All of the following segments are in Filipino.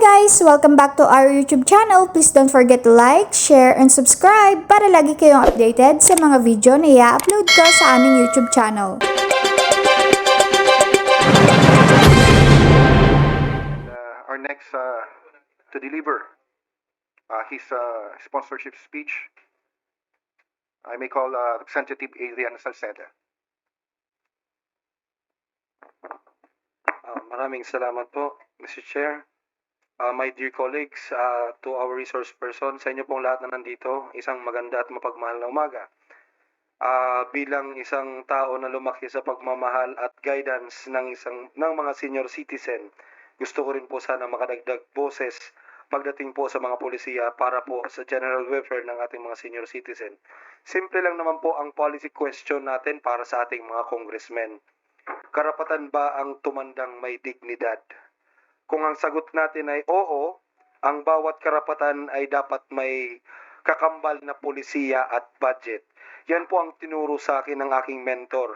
guys! Welcome back to our YouTube channel. Please don't forget to like, share, and subscribe para lagi kayong updated sa mga video na i-upload ko sa aming YouTube channel. uh, our next uh, to deliver uh, his uh, sponsorship speech. I may call uh, Representative Adrian Salceda. Uh, maraming salamat po, Mr. Chair. Uh, my dear colleagues, uh, to our resource person, sa inyo pong lahat na nandito, isang maganda at mapagmahal na umaga. Uh, bilang isang tao na lumaki sa pagmamahal at guidance ng isang ng mga senior citizen, gusto ko rin po sana makadagdag boses pagdating po sa mga polisiya para po sa general welfare ng ating mga senior citizen. Simple lang naman po ang policy question natin para sa ating mga congressmen. Karapatan ba ang tumandang may dignidad? Kung ang sagot natin ay oo, ang bawat karapatan ay dapat may kakambal na polisiya at budget. Yan po ang tinuro sa akin ng aking mentor.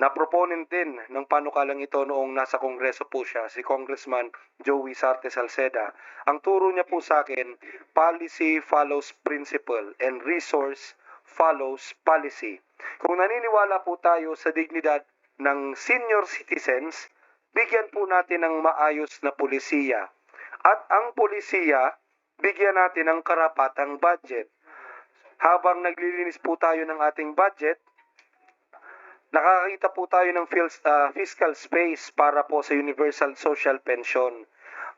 Na proponent din ng panukalang ito noong nasa kongreso po siya, si Congressman Joey Sarte Salceda. Ang turo niya po sa akin, policy follows principle and resource follows policy. Kung naniniwala po tayo sa dignidad ng senior citizens, bigyan po natin ng maayos na polisiya. At ang polisiya, bigyan natin ng karapatang budget. Habang naglilinis po tayo ng ating budget, nakakita po tayo ng ah, fiscal space para po sa universal social pension.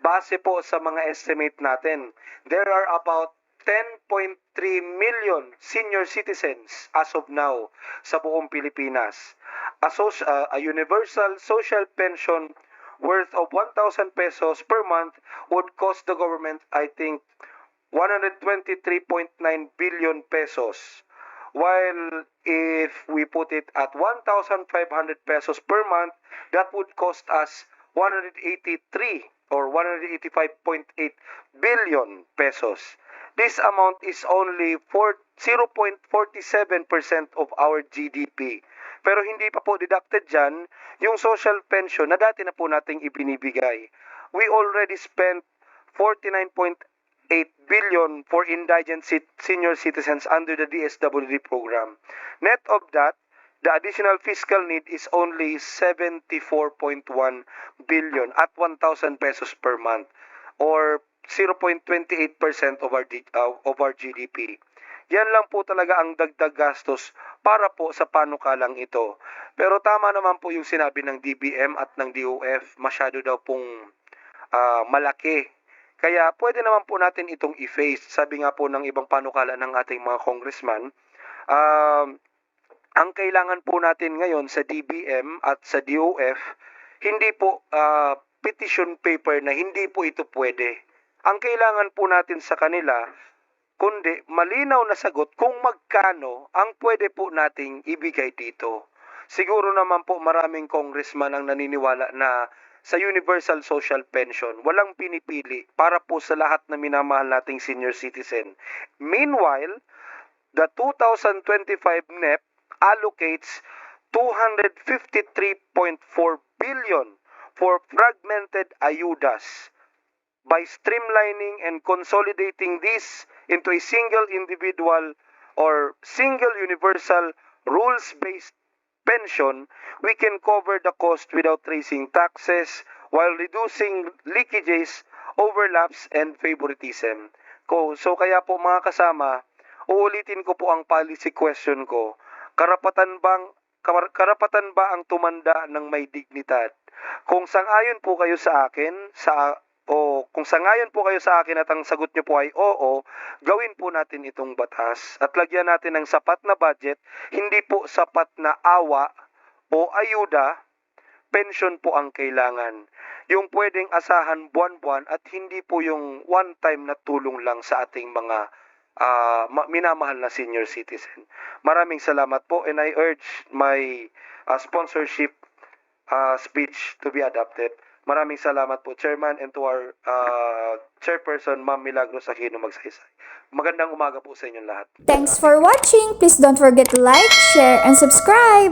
Base po sa mga estimate natin, there are about 10.3 million senior citizens as of now sa buong Pilipinas. A, soc- ah, a universal social pension worth of 1,000 pesos per month would cost the government, I think, 123.9 billion pesos. While if we put it at 1,500 pesos per month, that would cost us 183 or 185.8 billion pesos. This amount is only for 0.47% of our GDP. Pero hindi pa po deducted dyan yung social pension na dati na po nating ibinibigay. We already spent 49.8 billion for indigent senior citizens under the DSWD program. Net of that, the additional fiscal need is only 74.1 billion at 1,000 pesos per month or 0.28% of our, uh, of our GDP. Yan lang po talaga ang dagdag gastos para po sa panukalang ito. Pero tama naman po yung sinabi ng DBM at ng DOF, masyado daw pong ah, malaki. Kaya pwede naman po natin itong i-face. Sabi nga po ng ibang panukala ng ating mga congressman, um, ang kailangan po natin ngayon sa DBM at sa DOF, hindi po ah, petition paper na hindi po ito pwede. Ang kailangan po natin sa kanila, kundi malinaw na sagot kung magkano ang pwede po nating ibigay dito. Siguro naman po maraming congressman ang naniniwala na sa Universal Social Pension, walang pinipili para po sa lahat na minamahal nating senior citizen. Meanwhile, the 2025 NEP allocates 253.4 billion for fragmented ayudas by streamlining and consolidating this into a single individual or single universal rules-based pension, we can cover the cost without raising taxes while reducing leakages, overlaps, and favoritism. Ko, so kaya po mga kasama, uulitin ko po ang policy question ko. Karapatan bang kar- karapatan ba ang tumanda ng may dignidad? Kung sangayon po kayo sa akin, sa o kung sangayon po kayo sa akin at ang sagot niyo po ay oo, gawin po natin itong batas at lagyan natin ng sapat na budget, hindi po sapat na awa o ayuda, pension po ang kailangan. Yung pwedeng asahan buwan-buwan at hindi po yung one-time na tulong lang sa ating mga ma- minamahal na senior citizen. Maraming salamat po and I urge my ah, sponsorship uh, speech to be adopted. Maraming salamat po, Chairman, and to our uh, Chairperson, Ma'am Milagros Aquino Magsaysay. Magandang umaga po sa inyong lahat. Thanks for watching! Please don't forget to like, share, and subscribe!